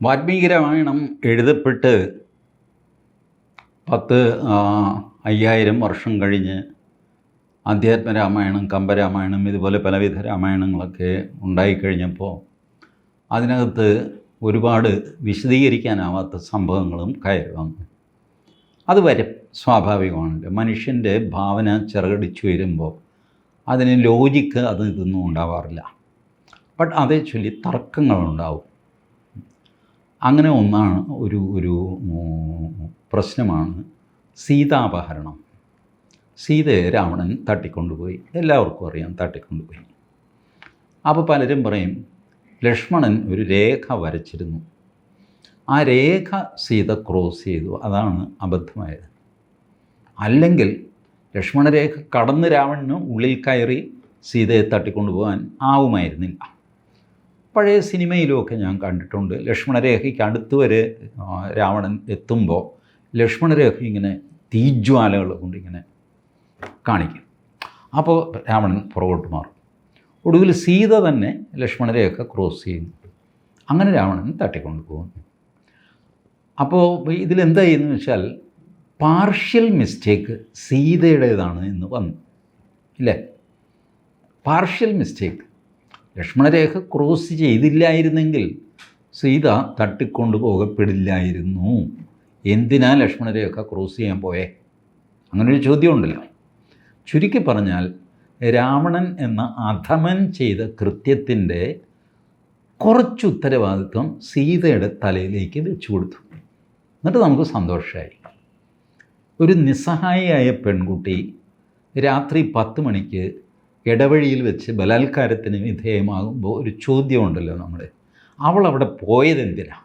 വാൽമീകി രാമായണം എഴുതപ്പെട്ട് പത്ത് അയ്യായിരം വർഷം കഴിഞ്ഞ് അധ്യാത്മരാമായണം കമ്പരാമായണം ഇതുപോലെ പലവിധ രാമായണങ്ങളൊക്കെ ഉണ്ടായിക്കഴിഞ്ഞപ്പോൾ അതിനകത്ത് ഒരുപാട് വിശദീകരിക്കാനാവാത്ത സംഭവങ്ങളും കയറി വന്നു അത് വരും സ്വാഭാവികമാണല്ലോ. മനുഷ്യന്റെ ഭാവന ചിറകടിച്ചു വരുമ്പോൾ അതിന് ലോജിക്ക് അത് ഇതൊന്നും ഉണ്ടാവാറില്ല. ബട്ട് അതേ ചൊല്ലി തർക്കങ്ങളുണ്ടാവും. അങ്ങനെ ഒന്നാണ് ഒരു ഒരു പ്രശ്നമാണ് സീതാപഹരണം. സീതയെ രാവണൻ തട്ടിക്കൊണ്ടുപോയി. എല്ലാവർക്കും അറിയാം തട്ടിക്കൊണ്ടുപോയി. അപ്പോൾ പലരും പറയും ലക്ഷ്മണൻ ഒരു രേഖ വരച്ചിരുന്നു. ആ രേഖ സീത ക്രോസ് ചെയ്തു. അതാണ് അബദ്ധമായത്. അല്ലെങ്കിൽ ലക്ഷ്മണരേഖ കടന്ന് രാവണന് ഉള്ളിൽ കയറി സീതയെ തട്ടിക്കൊണ്ടുപോകാൻ ആവുമായിരുന്നില്ല. പഴയ സിനിമയിലുമൊക്കെ ഞാൻ കണ്ടിട്ടുണ്ട്. ലക്ഷ്മണരേഖയ്ക്ക് അടുത്ത് വരെ രാവണൻ എത്തുമ്പോൾ ലക്ഷ്മണരേഖ ഇങ്ങനെ തീജ്വാലകൾ കൊണ്ട് ഇങ്ങനെ കാണിക്കും. അപ്പോൾ രാവണൻ പുറകോട്ട് മാറും. ഒടുവിൽ സീത തന്നെ ലക്ഷ്മണരേഖ ക്രോസ് ചെയ്യുന്നു. അങ്ങനെ രാവണൻ തട്ടിക്കൊണ്ട് പോകുന്നു. അപ്പോൾ ഇതിലെന്തായെന്ന് വെച്ചാൽ പാർഷ്യൽ മിസ്റ്റേക്ക് സീതയുടേതാണ് എന്ന് വന്നു. ഇല്ലേ? Partial mistake. ലക്ഷ്മണരേഖ ക്രോസ് ചെയ്തില്ലായിരുന്നെങ്കിൽ സീത തട്ടിക്കൊണ്ടു പോകപ്പെടില്ലായിരുന്നു. എന്തിനാ ലക്ഷ്മണരേഖ ക്രോസ് ചെയ്യാൻ പോയേ? അങ്ങനൊരു ചോദ്യമുണ്ടല്ലോ. ചുരുക്കി പറഞ്ഞാൽ രാവണൻ എന്ന അധമൻ ചെയ്ത കൃത്യത്തിന്റെ കുറച്ച് ഉത്തരവാദിത്വം സീതയുടെ തലയിലേക്ക് വെച്ചു കൊടുത്തു. എന്നിട്ട് നമുക്ക് സന്തോഷമായി ഒരു നിസ്സഹായിയായ പെൺകുട്ടി രാത്രി പത്ത് മണിക്ക് ഇടവഴിയിൽ വെച്ച് ബലാത്കാരത്തിന് വിധേയമാകുമ്പോൾ ഒരു ചോദ്യമുണ്ടല്ലോ നമ്മുടെ അവൾ അവിടെ പോയതെന്തിനാ?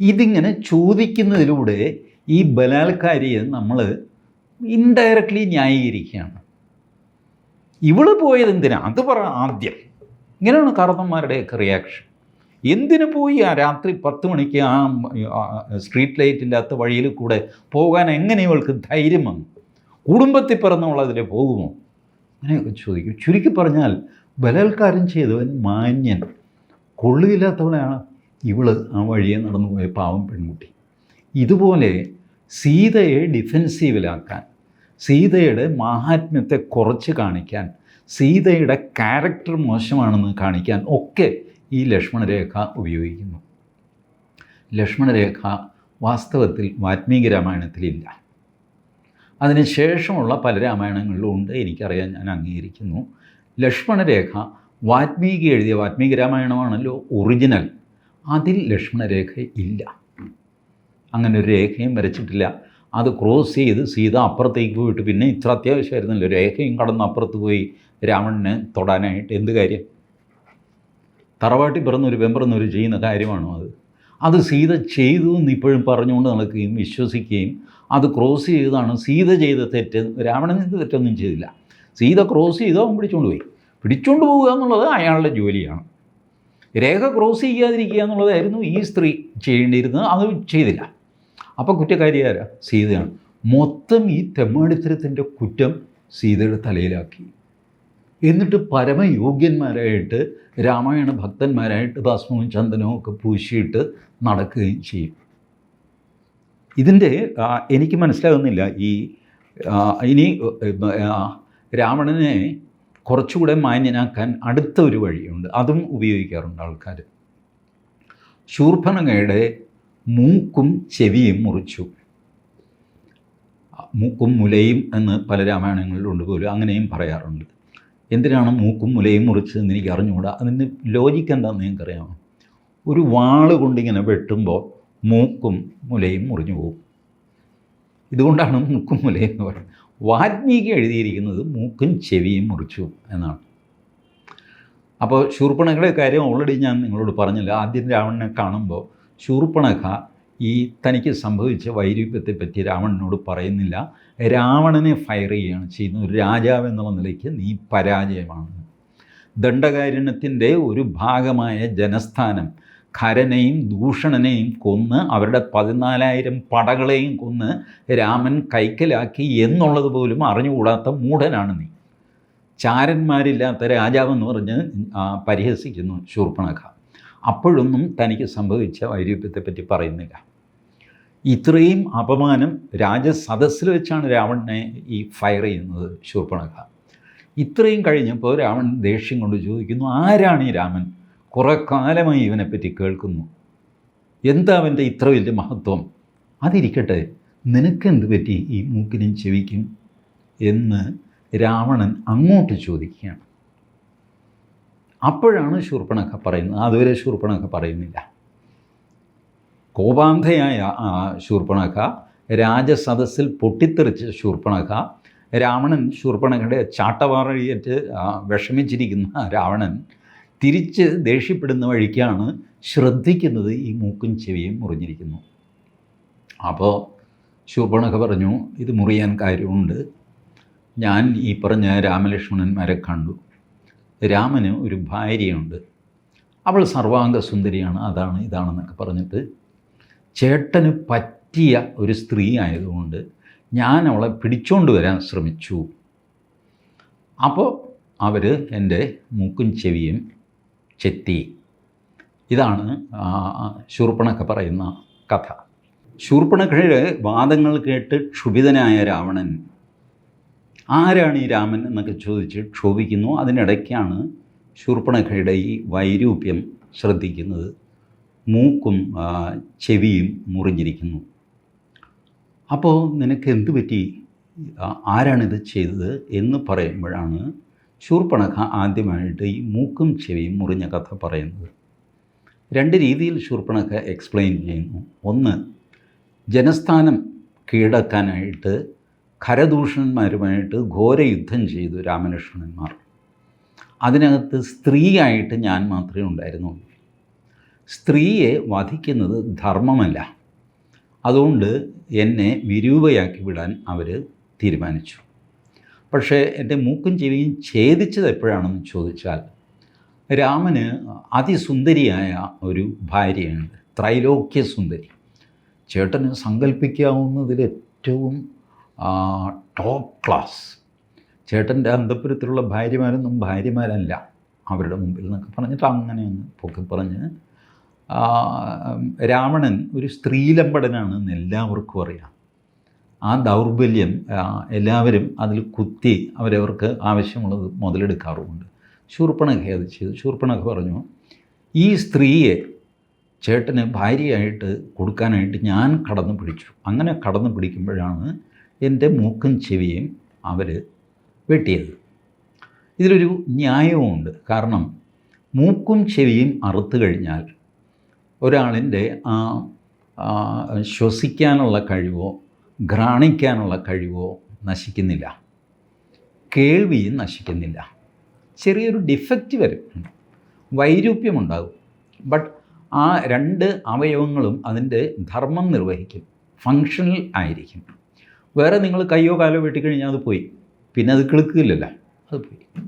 ഇതിങ്ങനെ ചോദിക്കുന്നതിലൂടെ ഈ ബലാത്കാരിയെ നമ്മൾ ഇൻഡയറക്റ്റ്ലി ന്യായീകരിക്കുകയാണ്. ഇവൾ പോയതെന്തിനാ? അത് പറ ആദ്യം. ഇങ്ങനെയാണ് കാർന്നന്മാരുടെയൊക്കെ റിയാക്ഷൻ എന്തിനു പോയി ആ രാത്രി പത്ത് മണിക്ക് ആ, സ്ട്രീറ്റ് ലൈറ്റ് ഇല്ലാത്ത വഴിയിൽ കൂടെ പോകാൻ എങ്ങനെ ഇവൾക്ക് ധൈര്യം വന്നു? കുടുംബത്തിൽ പിറന്നവൾ അതിൽ പോകുമോ? അങ്ങനെയൊക്കെ ചോദിക്കും. ചുരുക്കി പറഞ്ഞാൽ ബലാത്കാരം ചെയ്തവൻ മാന്യൻ. കൊള്ളുകയില്ലാത്തവളാണ് ഇവൾ ആ വഴിയെ നടന്നു പോയ പാവം പെൺകുട്ടി. ഇതുപോലെ സീതയെ ഡിഫെൻസീവിലാക്കാൻ സീതയുടെ മാഹാത്മ്യത്തെ കുറച്ച് കാണിക്കാൻ സീതയുടെ ക്യാരക്ടർ മോശമാണെന്ന് കാണിക്കാൻ ഒക്കെ ഈ ലക്ഷ്മണരേഖ ഉപയോഗിക്കുന്നു. ലക്ഷ്മണരേഖ വാസ്തവത്തിൽ വാൽമീകി രാമായണത്തിലില്ല. അതിനുശേഷമുള്ള പല രാമായണങ്ങളിലും ഉണ്ട് എനിക്കറിയാൻ ഞാൻ അംഗീകരിക്കുന്നു. ലക്ഷ്മണരേഖ വാത്മീകി എഴുതിയ വാത്മീകി രാമായണമാണല്ലോ ഒറിജിനൽ അതിൽ ലക്ഷ്മണരേഖ ഇല്ല. അങ്ങനെ ഒരു രേഖയും വരച്ചിട്ടില്ല. അത് ക്രോസ് ചെയ്ത് സീത അപ്പുറത്തേക്ക് പോയിട്ട് പിന്നെ ഇത്ര അത്യാവശ്യമായിരുന്നല്ലോ രേഖയും കടന്ന് അപ്പുറത്ത് പോയി രാവണനെ തൊടാനായിട്ട്. എന്ത് കാര്യം? തറവാട്ടി പിറന്നൊരു വെമ്പറന്നൊരു ചെയ്യുന്ന കാര്യമാണോ അത്? അത് സീത ചെയ്തു എന്ന് ഇപ്പോഴും പറഞ്ഞുകൊണ്ട് നടക്കുകയും വിശ്വസിക്കുകയും അത് ക്രോസ് ചെയ്തതാണ്. സീത ചെയ്ത തെറ്റ് രാവണൻ തെറ്റൊന്നും ചെയ്തില്ല. സീത ക്രോസ് ചെയ്തോ അവൻ പിടിച്ചുകൊണ്ട് പോയി. പിടിച്ചുകൊണ്ട് പോവുക എന്നുള്ളത് അയാളുടെ ജോലിയാണ്. രേഖ ക്രോസ് ചെയ്യാതിരിക്കുക എന്നുള്ളതായിരുന്നു ഈ സ്ത്രീ ചെയ്യേണ്ടിയിരുന്നത്. അത് ചെയ്തില്ല. അപ്പോൾ കുറ്റക്കാരിയാരാ സീതയാണ്. മൊത്തം ഈ തെമ്മാടിത്തരത്തിന്റെ കുറ്റം സീതയുടെ തലയിലാക്കി. എന്നിട്ട് പരമയോഗ്യന്മാരായിട്ട് രാമായണ ഭക്തന്മാരായിട്ട് ഭസ്മവും ചന്ദനവും ഒക്കെ പൂശിയിട്ട് നടക്കുകയും ചെയ്യും. ഇതിന്റെ എനിക്ക് മനസ്സിലാകുന്നില്ല ഈ ഇനി രാവണനെ കുറച്ചുകൂടെ മാന്യനാക്കാൻ അടുത്ത ഒരു വഴിയുണ്ട്. അതും ഉപയോഗിക്കാറുണ്ട് ആൾക്കാർ ശൂർഭനങ്ങയുടെ മൂക്കും ചെവിയും മുറിച്ചു. മൂക്കും മുലയും എന്ന് പല രാമായണങ്ങളിലുണ്ട് പോലും അങ്ങനെയും പറയാറുണ്ട്. എന്തിനാണ് മൂക്കും മുലയും മുറിച്ചതെന്ന് എനിക്ക് അറിഞ്ഞുകൂടാ അതിന്റെ ലോജിക്ക് എന്താണെന്ന് നിങ്ങൾക്കറിയാമോ? ഒരു വാൾ കൊണ്ടിങ്ങനെ വെട്ടുമ്പോൾ മൂക്കും മുലയും മുറിഞ്ഞു പോകും ഇതുകൊണ്ടാണ് മൂക്കും മുലയും എന്ന് പറയുന്നത്. വാൽമീകി എഴുതിയിരിക്കുന്നത് മൂക്കും ചെവിയും മുറിച്ചു എന്നാണ്. അപ്പോൾ ശൂർപ്പണഖയുടെ കാര്യം ഓൾറെഡി ഞാൻ നിങ്ങളോട് പറഞ്ഞില്ല. ആദ്യം രാവണനെ കാണുമ്പോൾ ശൂർപ്പണക ഈ തനിക്ക് സംഭവിച്ച വൈരൂപ്യത്തെ പറ്റി രാവണനോട് പറയുന്നില്ല. രാവണനെ ഫയർ ചെയ്യുകയാണ് ചെയ്യുന്നത്. ഒരു രാജാവ് എന്നുള്ള നിലയ്ക്ക് നീ പരാജയമാണ്. ദണ്ഡകാരുണ്യത്തിന്റെ ഒരു ഭാഗമായ ജനസ്ഥാനം ഖരനെയും ദൂഷണനെയും കൊന്ന് അവരുടെ പതിനാലായിരം പടകളെയും കൊന്ന് രാമൻ കൈക്കലാക്കി എന്നുള്ളത് പോലും അറിഞ്ഞുകൂടാത്ത മൂഢനാണ് നീ. ചാരന്മാരില്ലാത്ത രാജാവെന്ന് പറഞ്ഞ് പരിഹസിക്കുന്നു ശൂർപ്പണഖ. അപ്പോഴൊന്നും തനിക്ക് സംഭവിച്ച വൈരൂപ്യത്തെപ്പറ്റി പറയുന്നില്ല. ഇത്രയും അപമാനം രാജസദസ്സിൽ വെച്ചാണ് രാവണനെ ഈ ഫയർ ചെയ്യുന്നത് ശൂർപ്പണഖ. ഇത്രയും കഴിഞ്ഞപ്പോൾ രാവൺ ദേഷ്യം കൊണ്ട് ചോദിക്കുന്നു ആരാണ് ഈ രാമൻ? കുറേ കാലമായി ഇവനെപ്പറ്റി കേൾക്കുന്നു. എന്താ അവന്റെ ഇത്ര വലിയ മഹത്വം? അതിരിക്കട്ടെ നിനക്കെന്ത് പറ്റി ഈ മൂക്കിനും ചെവിക്കും? എന്ന് രാവണൻ അങ്ങോട്ട് ചോദിക്കുകയാണ്. അപ്പോഴാണ് ശൂർപ്പണക്ക പറയുന്നത്. അതുവരെ ശൂർപ്പണക്ക പറയുന്നില്ല. കോപാന്ധയായ ആ ശൂർപ്പണക്ക രാജസദസ്സിൽ പൊട്ടിത്തെറിച്ച ശൂർപ്പണക്ക രാവണൻ ശൂർപ്പണകയുടെ ചാട്ടവാറഴിയേറ്റ് വിഷമിച്ചിരിക്കുന്ന രാവണൻ തിരിച്ച് ദേഷ്യപ്പെടുന്ന വഴിക്കാണ് ശ്രദ്ധിക്കുന്നത് ഈ മൂക്കും ചെവിയും മുറിഞ്ഞിരിക്കുന്നു. അപ്പോൾ ശൂർപ്പണൊക്കെ പറഞ്ഞു ഇത് മുറിയാൻ കാര്യമുണ്ട്. ഞാൻ ഈ പറഞ്ഞ രാമലക്ഷ്മണന്മാരെ കണ്ടു. രാമന് ഒരു ഭാര്യയുണ്ട്. അവൾ സർവാംഗ സുന്ദരിയാണ് അതാണ് ഇതാണെന്നൊക്കെ പറഞ്ഞിട്ട് ചേട്ടന് പറ്റിയ ഒരു സ്ത്രീ ആയതുകൊണ്ട് ഞാൻ അവളെ പിടിച്ചോണ്ട് വരാൻ ശ്രമിച്ചു. അപ്പോൾ അവർ എന്റെ മൂക്കും ചെവിയും ചെത്തി. ഇതാണ് ആ, ശൂർപ്പണഖ പറയുന്ന കഥ. ശൂർപ്പണഖയുടെ വാദങ്ങൾ കേട്ട് ക്ഷുഭിതനായ രാവണൻ. ആരാണ് ഈ രാമൻ എന്നൊക്കെ ചോദിച്ച് ക്ഷോഭിക്കുന്നു. അതിനിടയ്ക്കാണ് ശൂർപ്പണക്കയുടെ ഈ വൈരൂപ്യം ശ്രദ്ധിക്കുന്നത്. മൂക്കും ചെവിയും മുറിഞ്ഞിരിക്കുന്നു. അപ്പോൾ നിനക്ക് എന്ത് പറ്റി? ആരാണിത് ചെയ്തത് എന്ന് പറയുമ്പോഴാണ് ശൂർപ്പണഖ ആദ്യമായിട്ട് ഈ മൂക്കും ചെവിയും മുറിഞ്ഞ കഥ പറയുന്നത്. രണ്ട് രീതിയിൽ ശൂർപ്പണഖ എക്സ്പ്ലെയിൻ ചെയ്യുന്നു. ഒന്ന് ജനസ്ഥാനം കീഴടക്കാനായിട്ട് ഖരദൂഷണന്മാരുമായിട്ട് ഘോരയുദ്ധം ചെയ്തു രാമലക്ഷ്മണന്മാർ. അതിനകത്ത് സ്ത്രീയായിട്ട് ഞാൻ മാത്രമേ ഉണ്ടായിരുന്നുള്ളൂ. സ്ത്രീയെ വധിക്കുന്നത് ധർമ്മമല്ല. അതുകൊണ്ട് എന്നെ വിരൂപയാക്കി വിടാൻ അവർ തീരുമാനിച്ചു. പക്ഷേ എന്റെ മൂക്കും ചെവിയും ഛേദിച്ചത് എപ്പോഴാണെന്ന് ചോദിച്ചാൽ രാമന് അതിസുന്ദരിയായ ഒരു ഭാര്യയാണ് ത്രൈലോക്യ സുന്ദരി. ചേട്ടന് സങ്കല്പിക്കാവുന്നതിൽ ഏറ്റവും ടോപ്പ് ക്ലാസ് ചേട്ടന്റെ അന്തപുരത്തിലുള്ള ഭാര്യമാരൊന്നും ഭാര്യമാരല്ല. അവരുടെ മുമ്പിൽ നിന്നൊക്കെ പറഞ്ഞിട്ട് അങ്ങനെ അങ്ങ് പൊക്കി പറഞ്ഞ് രാവണൻ ഒരു സ്ത്രീലമ്പടനാണെന്ന് എല്ലാവർക്കും അറിയാം. ആ ദൗർബല്യം എല്ലാവരും അതിൽ കുത്തി അവരവർക്ക് ആവശ്യമുള്ളത് മുതലെടുക്കാറുമുണ്ട്. ശൂർപ്പണഖ അത് ചെയ്തു. ശൂർപ്പണഖ പറഞ്ഞു ഈ സ്ത്രീയെ ചേട്ടന് ഭാര്യയായിട്ട് കൊടുക്കാനായിട്ട് ഞാൻ കടന്നു പിടിച്ചു. അങ്ങനെ കടന്നു പിടിക്കുമ്പോഴാണ് എന്റെ മൂക്കും ചെവിയും അവർ വെട്ടിയത്. ഇതിലൊരു ന്യായവുമുണ്ട്. കാരണം മൂക്കും ചെവിയും അറുത്തു കഴിഞ്ഞാൽ ഒരാളിന്റെ ആ ശ്വസിക്കാനുള്ള കഴിവോ ഘ്രാണിക്കാനുള്ള കഴിവോ നശിക്കുന്നില്ല. കേൾവിയും നശിക്കുന്നില്ല. ചെറിയൊരു ഡിഫക്റ്റ് വരും. വൈരൂപ്യമുണ്ടാകും. ബട്ട് ആ രണ്ട് അവയവങ്ങളും അതിന്റെ ധർമ്മം നിർവഹിക്കും. ഫങ്ഷണൽ ആയിരിക്കും. വേറെ നിങ്ങൾ കയ്യോ കാലോ വെട്ടിക്കഴിഞ്ഞാൽ അത് പോയി. പിന്നെ അത് കിളുക്കില്ലല്ലോ. അത് പോയി.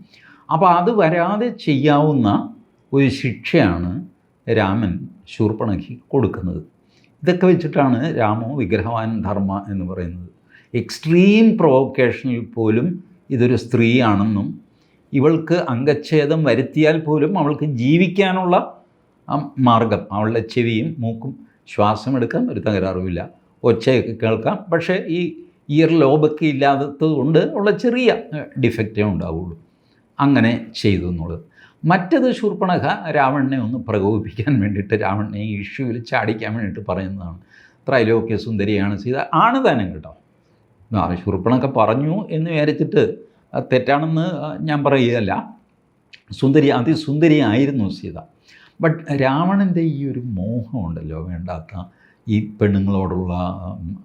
അപ്പോൾ അത് വരാതെ ചെയ്യാവുന്ന ഒരു ശിക്ഷയാണ് രാമൻ ശൂർപ്പണക്ക് കൊടുക്കുന്നത്. ഇതൊക്കെ വെച്ചിട്ടാണ് രാമോ വിഗ്രഹവാൻ ധർമ്മ എന്ന് പറയുന്നത്. എക്സ്ട്രീം പ്രൊവോക്കേഷനിൽ പോലും ഇതൊരു സ്ത്രീയാണെന്നും ഇവൾക്ക് അംഗച്ഛേദം വരുത്തിയാൽ പോലും അവൾക്ക് ജീവിക്കാനുള്ള മാർഗം അവളുടെ ചെവിയും മൂക്കും ശ്വാസം എടുക്കാൻ ഒരു തകരാറുമില്ല ഒച്ചയൊക്കെ കേൾക്കാം. പക്ഷേ ഈ ഇയർ ലോബൊക്കെ ഇല്ലാത്തത് കൊണ്ട് ഉള്ള ചെറിയ ഡിഫക്റ്റേ ഉണ്ടാവുള്ളൂ. അങ്ങനെ ചെയ്തു എന്നുള്ളത്. മറ്റത് ശൂർപ്പണഖ രാവണനെ ഒന്ന് പ്രകോപിപ്പിക്കാൻ വേണ്ടിയിട്ട് രാവണനെ ഈ ഇഷ്യൂവിൽ ചാടിക്കാൻ വേണ്ടിയിട്ട് പറയുന്നതാണ്. ത്രൈലോക്യ സുന്ദരിയാണ് സീത. ആണ് താനും കേട്ടോ. ആ ശൂർപ്പണഖ പറഞ്ഞു എന്ന് വിചാരിച്ചിട്ട് തെറ്റാണെന്ന് ഞാൻ പറയുകയല്ല. സുന്ദരി അതിസുന്ദരിയായിരുന്നു സീത. ബട്ട് രാവണന്റെ ഈ ഒരു മോഹമുണ്ടല്ലോ വേണ്ടാത്ത ഈ പെണ്ണുങ്ങളോടുള്ള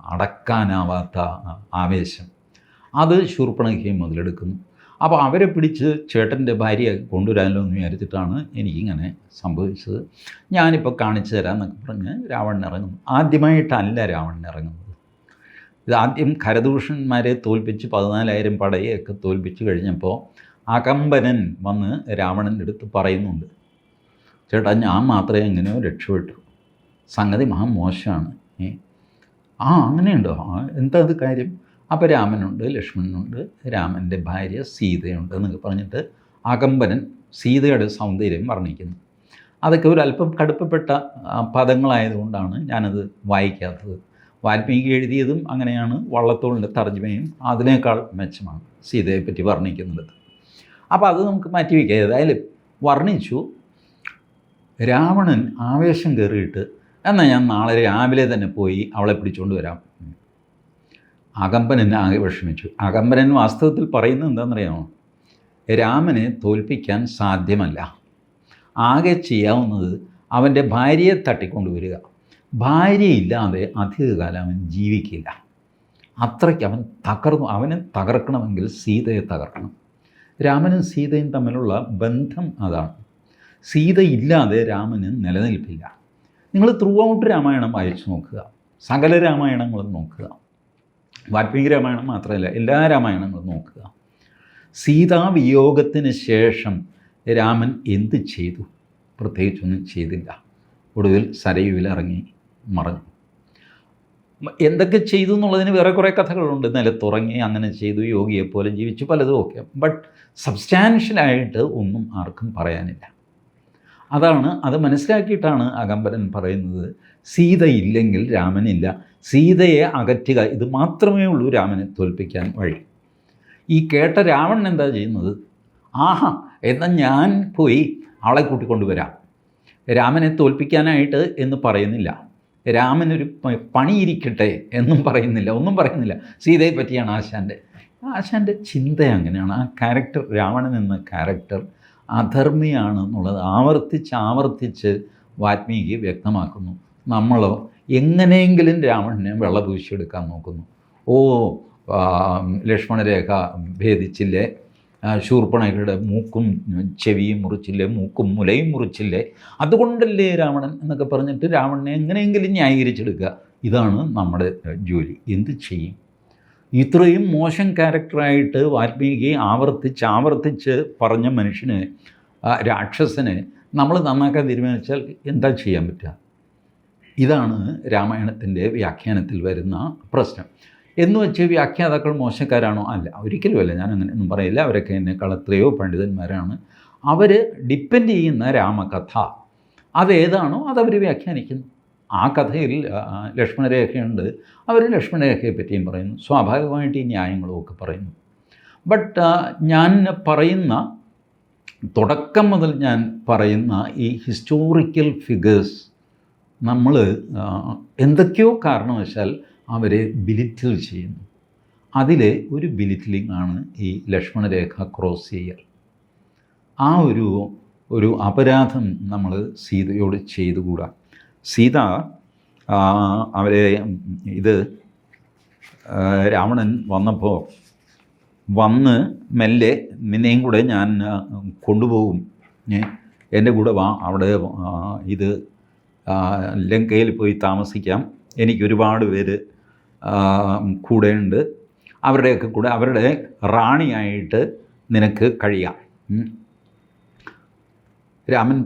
അടക്കാനാവാത്ത ആവേശം. അത് ശൂർപ്പണഖയും മുതലെടുക്കുന്നു. അപ്പോൾ അവരെ പിടിച്ച് ചേട്ടന്റെ ഭാര്യയെ കൊണ്ടുവരാമല്ലോ എന്ന് വിചാരിച്ചിട്ടാണ് എനിക്കിങ്ങനെ സംഭവിച്ചത്. ഞാനിപ്പോൾ കാണിച്ചു തരാം എന്നൊക്കെ പറഞ്ഞ് രാവണൻ ഇറങ്ങുന്നു. ആദ്യമായിട്ടല്ല രാവണൻ ഇറങ്ങുന്നത്. ഇത് ആദ്യം കരദൂഷന്മാരെ തോൽപ്പിച്ച് പതിനാലായിരം പടയെയൊക്കെ തോൽപ്പിച്ച് കഴിഞ്ഞപ്പോൾ അകമ്പനൻ വന്ന് രാവണന്റെ അടുത്ത് പറയുന്നുണ്ട്. ചേട്ടാ ഞാൻ മാത്രമേ എങ്ങനെയോ രക്ഷപ്പെട്ടു. സംഗതി മഹാമോശമാണ്. ആ അങ്ങനെയുണ്ടോ? എന്താ അത് കാര്യം? അപ്പോൾ രാമനുണ്ട് ലക്ഷ്മണനുണ്ട് രാമന്റെ ഭാര്യ സീതയുണ്ട് എന്നൊക്കെ പറഞ്ഞിട്ട് അകമ്പനൻ സീതയുടെ സൗന്ദര്യം വർണിക്കുന്നു. അതൊക്കെ ഒരു അല്പം കടുപ്പപ്പെട്ട പദങ്ങളായതുകൊണ്ടാണ് ഞാനത് വായിക്കാത്തത്. വാൽമീകി എഴുതിയതും അങ്ങനെയാണ് വള്ളത്തോളിന്റെ തർജമയും അതിനേക്കാൾ മെച്ചമാണ് സീതയെപ്പറ്റി വർണിക്കുന്നത്. അപ്പോൾ അത് നമുക്ക് മാറ്റി വയ്ക്കാം. ഏതായാലും വർണിച്ചു. രാവണൻ ആവേശം കയറിയിട്ട് എന്നാൽ ഞാൻ നാളെ രാവിലെ തന്നെ പോയി അവളെ പിടിച്ചുകൊണ്ട് വരാം. അകമ്പനൻ ആകെ വിഷമിച്ചു. അകമ്പനൻ വാസ്തവത്തിൽ പറയുന്നത് എന്താണെന്നറിയാമോ? രാമനെ തോൽപ്പിക്കാൻ സാധ്യമല്ല. ആകെ ചെയ്യാവുന്നത് അവന്റെ ഭാര്യയെ തട്ടിക്കൊണ്ടുവരിക. ഭാര്യയില്ലാതെ അധികകാലം അവൻ ജീവിക്കില്ല. അത്രയ്ക്ക് അവൻ തകർന്നു അവനെ തകർക്കണമെങ്കിൽ സീതയെ തകർക്കണം. രാമനും സീതയും തമ്മിലുള്ള ബന്ധം അതാണ്. സീത ഇല്ലാതെ രാമന് നിലനിൽപ്പില്ല. നിങ്ങൾ ത്രൂ ഔട്ട് രാമായണം വായിച്ചു നോക്കുക. സകല രാമായണങ്ങളും നോക്കുക. വാൽമീകി രാമായണം മാത്രമല്ല എല്ലാ രാമായണങ്ങളും നോക്കുക. സീതാവിയോഗത്തിന് ശേഷം രാമൻ എന്ത് ചെയ്തു? പ്രത്യേകിച്ചൊന്നും ചെയ്തില്ല. ഒടുവിൽ സരയുവിൽ ഇറങ്ങി മറഞ്ഞു എന്തൊക്കെ ചെയ്തു എന്നുള്ളതിന് വേറെ കുറേ കഥകളുണ്ട്. നിലത്തുറങ്ങി അങ്ങനെ ചെയ്തു യോഗിയെ പോലെ ജീവിച്ചു പലതും ഒക്കെ. ബട്ട് സബ്സ്റ്റാൻഷ്യലായിട്ട് ഒന്നും ആർക്കും പറയാനില്ല. അതാണ് അത് മനസ്സിലാക്കിയിട്ടാണ് അകമ്പരൻ പറയുന്നത്. സീത ഇല്ലെങ്കിൽ രാമനില്ല. സീതയെ അകറ്റുക ഇത് മാത്രമേ ഉള്ളൂ രാമനെ തോൽപ്പിക്കാൻ വഴി. ഈ കേട്ട രാവണൻ എന്താ ചെയ്യുന്നത്? ആഹാ എന്നാൽ ഞാൻ പോയി ആളെ കൂട്ടിക്കൊണ്ടുവരാം രാമനെ തോൽപ്പിക്കാനായിട്ട് എന്ന് പറയുന്നില്ല. രാമനൊരു പണിയിരിക്കട്ടെ എന്നും പറയുന്നില്ല ഒന്നും പറയുന്നില്ല. സീതയെ പറ്റിയാണ് ആശാന്റെ ആശാന്റെ ചിന്ത അങ്ങനെയാണ്. ആ ക്യാരക്ടർ രാവണൻ എന്ന ക്യാരക്ടർ അധർമ്മിയാണ് എന്നുള്ളത് ആവർത്തിച്ച് ആവർത്തിച്ച് വാത്മീകി വ്യക്തമാക്കുന്നു. നമ്മളോ എങ്ങനെയെങ്കിലും രാവണനെ വെള്ളപൂശിയെടുക്കാൻ നോക്കുന്നു. ഓ ലക്ഷ്മണരേഖ ഭേദിച്ചില്ലേ? ശൂർപ്പണകളുടെ മൂക്കും ചെവിയും മുറിച്ചില്ലേ? മൂക്കും മുലയും മുറിച്ചില്ലേ? അതുകൊണ്ടല്ലേ രാവണൻ എന്നൊക്കെ പറഞ്ഞിട്ട് രാവണനെ എങ്ങനെയെങ്കിലും ന്യായീകരിച്ചെടുക്കുക. ഇതാണ് നമ്മുടെ ജോലി. എന്ത് ചെയ്യും? ഇത്രയും മോശം ക്യാരക്ടറായിട്ട് വാൽമീകി ആവർത്തിച്ച് ആവർത്തിച്ച് പറഞ്ഞ മനുഷ്യന് രാക്ഷസനെ നമ്മൾ നന്നാക്കാൻ തീരുമാനിച്ചാൽ എന്താ ചെയ്യാൻ പറ്റുക? ഇതാണ് രാമായണത്തിന്റെ വ്യാഖ്യാനത്തിൽ വരുന്ന പ്രശ്നം. എന്ന് വെച്ച് വ്യാഖ്യാതാക്കൾ മോശക്കാരാണോ? അല്ല ഒരിക്കലുമല്ല. ഞാൻ അങ്ങനെ ഒന്നും പറയില്ല. അവരൊക്കെ എന്നെക്കാൾ കളത്രയോ പണ്ഡിതന്മാരാണ്. അവർ ഡിപ്പെൻഡ് ചെയ്യുന്ന രാമകഥ അതേതാണോ അതവർ വ്യാഖ്യാനിക്കുന്നു. ആ കഥയിൽ ലക്ഷ്മണരേഖയുണ്ട്. അവർ ലക്ഷ്മണരേഖയെ പറ്റിയും പറയുന്നു. സ്വാഭാവികമായിട്ട് ഈ ന്യായങ്ങളും ഒക്കെ പറയുന്നു. ബട്ട് ഞാൻ പറയുന്ന തുടക്കം മുതൽ ഞാൻ പറയുന്ന ഈ ഹിസ്റ്റോറിക്കൽ ഫിഗേഴ്സ് നമ്മൾ എന്തൊക്കെയോ കാരണവശാൽ അവരെ ബിലിറ്റിൽ ചെയ്യുന്നു അതിലെ ഒരു ബിലിറ്റിലിംഗ് ആണ് ഈ ലക്ഷ്മണരേഖ ക്രോസ് ചെയ്യൽ. ആ ഒരു ഒരു അപരാധം നമ്മൾ സീതയോട് ചെയ്തുകൂടാ? സീത അവരെ ഇത് രാവണൻ വന്നപ്പോൾ വന്ന് മെല്ലെ നിന്നെയും കൂടെ ഞാൻ കൊണ്ടുപോകും. എന്റെ കൂടെ വാ അവിടെ ഇത് ലങ്കയിൽ പോയി താമസിക്കാം. എനിക്ക് ഒരുപാട് പേര് കൂടെ കൂടെയുണ്ട്. അവരുടെയൊക്കെ കൂടെ അവരുടെ റാണിയായിട്ട് നിനക്ക് കഴിയാം. രാമൻ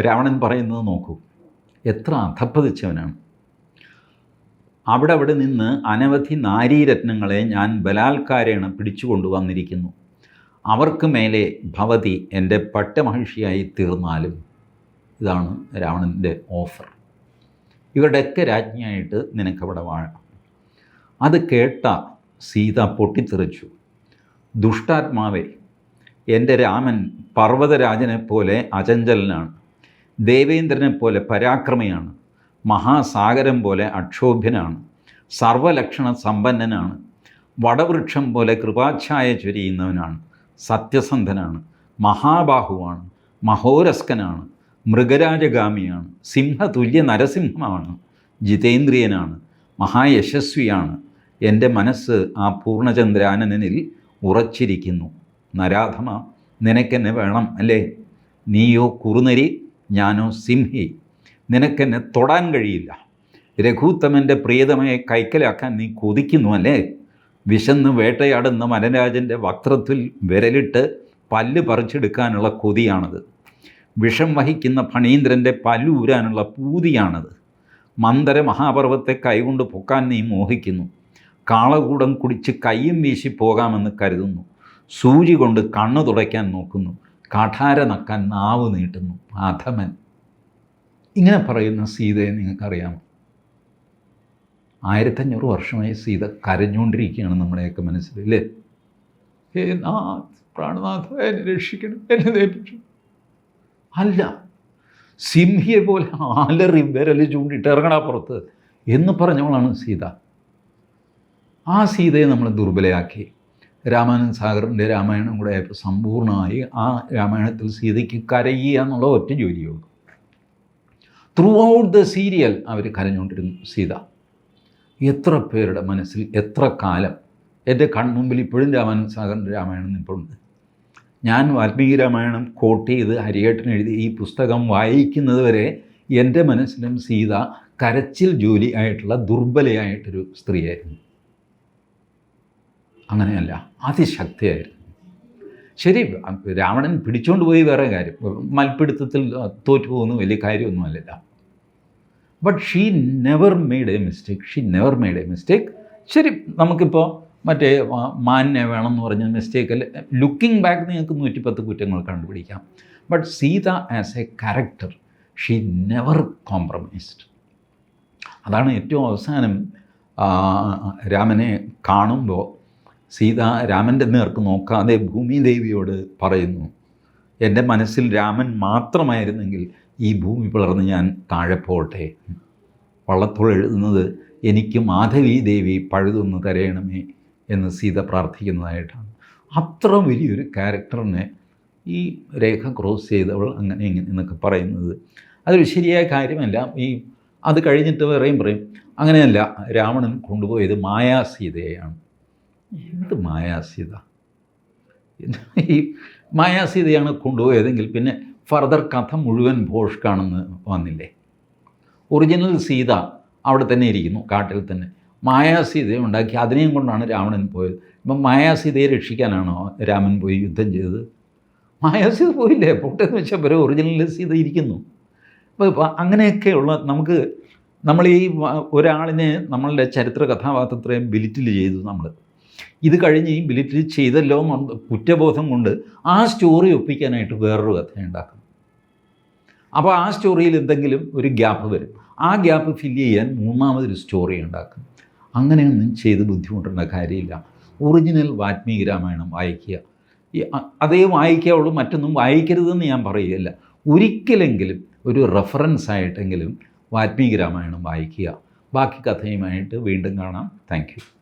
രാവണൻ പറയുന്നത് നോക്കൂ. എത്ര അധപ്പതിച്ചവനാണ് അവിടെ അവിടെ നിന്ന് അനവധി നാരീരത്നങ്ങളെ ഞാൻ ബലാത്കാരേണ പിടിച്ചു കൊണ്ടുവന്നിരിക്കുന്നു അവർക്ക് മേലെ ഭവതി എന്റെ പട്ടമഹിഷിയായി തീർന്നാലും ഇതാണ് രാവണന്റെ ഓഫർ. ഇവരുടെയൊക്കെ രാജ്ഞിയായിട്ട് നിനക്കവിടെ വാഴാം. അത് കേട്ട സീത പൊട്ടിത്തെറിച്ചു. ദുഷ്ടാത്മാവേ എന്റെ രാമൻ പർവതരാജനെ പോലെ അചഞ്ചലനാണ്. ദേവേന്ദ്രനെ പോലെ പരാക്രമിയാണ്. മഹാസാഗരം പോലെ അക്ഷോഭ്യനാണ്. സർവലക്ഷണ സമ്പന്നനാണ്. വടവൃക്ഷം പോലെ കൃപാച്ഛായ ചൊരിയുന്നവനാണ്. സത്യസന്ധനാണ്. മഹാബാഹുവാണ്. മഹോരസ്കനാണ്. മൃഗരാജഗാമിയാണ്. സിംഹതുല്യ നരസിംഹമാണ്. ജിതേന്ദ്രിയനാണ്. മഹായശസ്വിയാണ്. എന്റെ മനസ്സ് ആ പൂർണചന്ദ്രാനനിൽ ഉറച്ചിരിക്കുന്നു. നരാധമ നിനക്കെന്നെ വേണം അല്ലേ? നീയോ കുറുനരി ഞാനോ സിംഹി നിനക്കെന്നെ തൊടാൻ കഴിയില്ല. രഘൂത്തമന്റെ പ്രിയതമയെ കൈക്കലാക്കാൻ നീ കൊതിക്കുന്നു അല്ലേ? വിശന്ന് വേട്ടയാടുന്ന മലരാജന്റെ വക്രത്തിൽ വിരലിട്ട് പല്ല് പറിച്ചെടുക്കാനുള്ള കൊതിയാണത്. വിഷം വഹിക്കുന്ന ഫണീന്ദ്രന്റെ പല്ലൂരാനുള്ള പൂതിയാണത്. മന്ദര മഹാപർവത്തെ കൈകൊണ്ട് പൊക്കാൻ നീ മോഹിക്കുന്നു. കാളകൂടം കുടിച്ച് കയ്യും വീശി പോകാമെന്ന് കരുതുന്നു. സൂചി കൊണ്ട് കണ്ണു തുടയ്ക്കാൻ നോക്കുന്നു. കഠാര നക്കാൻ നാവ് നീട്ടുന്നു അധമൻ. ഇങ്ങനെ പറയുന്ന സീതയെ നിങ്ങൾക്കറിയാമോ? ആയിരത്തഞ്ഞൂറ് വർഷമായി സീത കരഞ്ഞുകൊണ്ടിരിക്കുകയാണ് നമ്മുടെയൊക്കെ മനസ്സിൽ അല്ലേ ഹേ നാഥ് പ്രാണനാഥ എന്നെ രക്ഷിക്കണം എന്നെ ദേപിച്ചു അല്ല സിംഹിയെ പോലെ ആലറി വിരൽ ചൂണ്ടിട്ട് ഇറങ്ങണ പുറത്ത് എന്ന് പറഞ്ഞവളാണ് സീത. ആ സീതയെ നമ്മൾ ദുർബലയാക്കി. രാമാനന്ദ സാഗറിന്റെ രാമായണം കൂടെ ആയപ്പോൾ സമ്പൂർണമായി ആ രാമായണത്തിൽ സീതയ്ക്ക് കരയുക എന്നുള്ള ഒറ്റ ജോലിയുള്ളൂ ത്രൂ ഔട്ട് ദ സീരിയൽ അവർ കരഞ്ഞുകൊണ്ടിരുന്നു സീത. എത്ര പേരുടെ മനസ്സിൽ എത്ര കാലം? എന്റെ കൺമുമ്പിൽ ഇപ്പോഴും രാമാനന്ദ സാഗറിന്റെ രാമായണം നിൽപ്പുണ്ട്. ഞാൻ വാൽമീകി രാമായണം കോട്ട് ചെയ്ത് ഹരിയേട്ടൻ എഴുതി ഈ പുസ്തകം വായിക്കുന്നത് വരെ എന്റെ മനസ്സിലും സീത കരച്ചിൽ ജോലിയായിട്ടുള്ള ദുർബലയായിട്ടൊരു സ്ത്രീയായിരുന്നു. അങ്ങനെയല്ല. അതിശക്തിയായിരുന്നു. ശരി രാവണൻ പിടിച്ചുകൊണ്ട് പോയി വേറെ കാര്യം. മൽപ്പിടുത്തത്തിൽ തോറ്റു പോകുന്നു വലിയ കാര്യമൊന്നും അല്ലല്ല but she never made a mistake she never made a mistake ശരി നമുക്കിപ്പോൾ മറ്റേ മാന്യ എന്ന് പറഞ്ഞ മിസ്റ്റേക്ക് അല്ല? ലുക്കിംഗ് ബാക്ക് നിങ്ങൾക്ക് നൂറ്റിപ്പത്ത് കുറ്റങ്ങൾ കണ്ടുപിടിക്കാം. But Seetha as a character she never compromised അതാണ് ഏറ്റവും അവസാനം രാമനെ കാണുമ്പോൾ സീത രാമന്റെ നേർക്ക് നോക്കാതെ ഭൂമിദേവിയോട് പറയുന്നു എന്റെ മനസ്സിൽ രാമൻ മാത്രമായിരുന്നെങ്കിൽ ഈ ഭൂമി പിളർന്ന് ഞാൻ താഴെ പോകട്ടെ വള്ളത്തോൾ എഴുതുന്നത് എനിക്ക് മാധവി ദേവി പഴുതൊന്ന് തരയണമേ എന്ന് സീത പ്രാർത്ഥിക്കുന്നതായിട്ടാണ്. അത്ര വലിയൊരു ക്യാരക്ടറിനെ ഈ രേഖ ക്രോസ് ചെയ്തവൾ അങ്ങനെ ഇങ്ങനെ എന്നൊക്കെ പറയുന്നത്. അതൊരു ശരിയായ കാര്യമല്ല. ഈ അത് കഴിഞ്ഞിട്ട് വേറെയും പറയും അങ്ങനെയല്ല രാവണൻ കൊണ്ടുപോയത് മായാസീതയാണ് എന്ത് മായാസീത? ഈ മായാസീതയാണ് കൊണ്ടുപോയതെങ്കിൽ പിന്നെ ഫർദർ കഥ മുഴുവൻ ഭോഷ്കാണെന്ന് വന്നില്ലേ? ഒറിജിനൽ സീത അവിടെ തന്നെ ഇരിക്കുന്നു കാട്ടിൽ തന്നെ. മായാസീതയെ ഉണ്ടാക്കി അതിനെയും കൊണ്ടാണ് രാവണൻ പോയത്. ഇപ്പം മായാസീതയെ രക്ഷിക്കാനാണോ രാമൻ പോയി യുദ്ധം ചെയ്തത്? മായാസീത പോയില്ലേ? പൊട്ടെന്ന് വെച്ചാൽ വരെ ഒറിജിനൽ സീത ഇരിക്കുന്നു. അപ്പോൾ അങ്ങനെയൊക്കെയുള്ള നമുക്ക് നമ്മൾ ഈ ഒരാളിനെ നമ്മളുടെ ചരിത്ര കഥാപാത്രത്തെയും ബിലിറ്റിൽ ചെയ്തു നമ്മൾ ഇത് കഴിഞ്ഞ് ഈ മിലിറ്ററി ചെയ്തല്ലോ കുറ്റബോധം കൊണ്ട് ആ സ്റ്റോറി ഒപ്പിക്കാനായിട്ട് വേറൊരു കഥ ഉണ്ടാക്കും അപ്പോൾ ആ സ്റ്റോറിയിൽ എന്തെങ്കിലും ഒരു ഗ്യാപ്പ് വരും. ആ ഗ്യാപ്പ് ഫില്ല് ചെയ്യാൻ മൂന്നാമതൊരു സ്റ്റോറി ഉണ്ടാക്കും അങ്ങനെയൊന്നും ചെയ്ത് ബുദ്ധിമുട്ടേണ്ട കാര്യമില്ല. ഒറിജിനൽ വാൽമീകി രാമായണം വായിക്കുക. ഈ അതേ വായിക്കാവുള്ളൂ മറ്റൊന്നും വായിക്കരുതെന്ന് ഞാൻ പറയുകയല്ല. ഒരിക്കലെങ്കിലും ഒരു റെഫറൻസ് ആയിട്ടെങ്കിലും വാൽമീകി രാമായണം വായിക്കുക. ബാക്കി കഥയുമായിട്ട് വീണ്ടും കാണാം. താങ്ക്